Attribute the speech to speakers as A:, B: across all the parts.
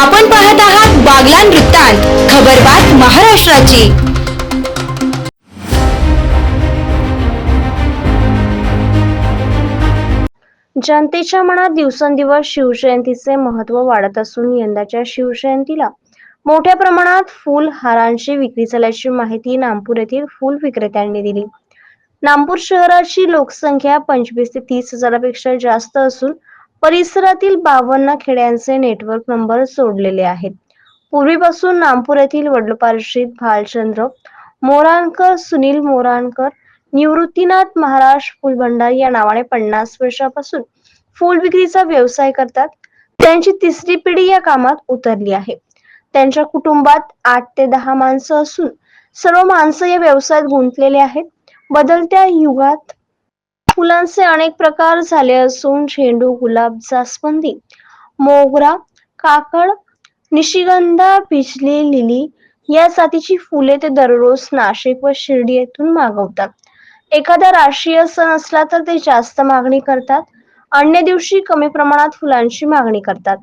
A: आपण पाहत आहात बागलान वृत्तांत खबरबात महाराष्ट्राची.
B: जनतेच्या मनात दिवसेंदिवस शिवजयंतीचे महत्त्व वाढत असून यंदाच्या शिवजयंतीला मोठ्या प्रमाणात फुल हारांची विक्री झाल्याची माहिती नागपूर येथील फुल विक्रेत्यांनी दिली. नागपूर शहराची लोकसंख्या पंचवीस ते तीस हजारापेक्षा जास्त असून परिसरातील बावन्न खेड्यांचे नेटवर्क नंबर सोडलेले आहेत. पूर्वीपासून नामपूर येथील वडलोपार्जित भालचंद्र मोराणकर सुनील मोराणकर निवृत्तीनाथ महाराज फुलभंडार या नावाने पन्नास वर्षापासून फुल विक्रीचा व्यवसाय करतात. त्यांची तिसरी पिढी या कामात उतरली आहे. त्यांच्या कुटुंबात आठ ते दहा माणसं असून सर्व माणसं या व्यवसायात गुंतलेले आहेत. बदलत्या युगात फुलांचे अनेक प्रकार झाले असून झेंडू गुलाब जास्वंदी मोगरा काकड निशिगंधा भिजली लिली या जातीची फुले ते दररोज नाशिक व शिर्डी येथून मागवतात. एखादा राष्ट्रीय सण असला तर ते जास्त मागणी करतात. अन्य दिवशी कमी प्रमाणात फुलांची मागणी करतात.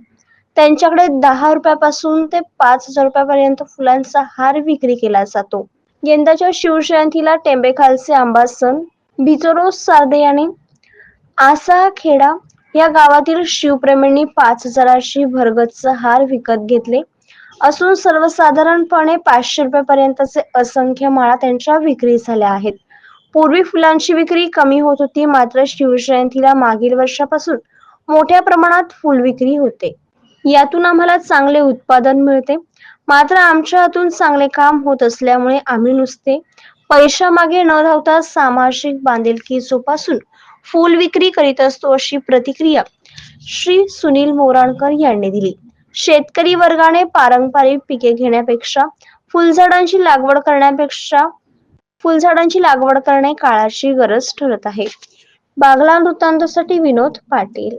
B: त्यांच्याकडे दहा रुपयापासून ते पाच हजार रुपयापर्यंत फुलांचा हार विक्री केला जातो. यंदाच्या शिवजयंतीला टेंबेखालचे आंबा सण बिचोरोस सारदे यांनी आसा खेडा या गावातील शिवप्रेमींनी पाच हजाराशी भरगतच हार विकत घेतले. असून सर्वसाधारणपणे पाचशे रुपयापर्यंतचे असंख्य माळा त्यांच्या विक्री झाल्या आहेत. पूर्वी फुलांची विक्री कमी होत होती मात्र शिवजयंतीला मागील वर्षापासून मोठ्या प्रमाणात फुल विक्री होते. यातून आम्हाला चांगले उत्पादन मिळते. मात्र आमच्या हातून चांगले काम होत असल्यामुळे आम्ही नुसते पैशामागे न धावता सामाजिक बांधिलकी जोपासून फुल विक्री करीत असतो अशी प्रतिक्रिया श्री सुनील मोराणकर यांनी दिली. शेतकरी वर्गाने पारंपरिक पिके घेण्यापेक्षा फुलझाडांची लागवड करण्यापेक्षा फुलझाडांची लागवड करणे काळाची गरज ठरत आहे. बागला वृत्तांतासाठी विनोद पाटील.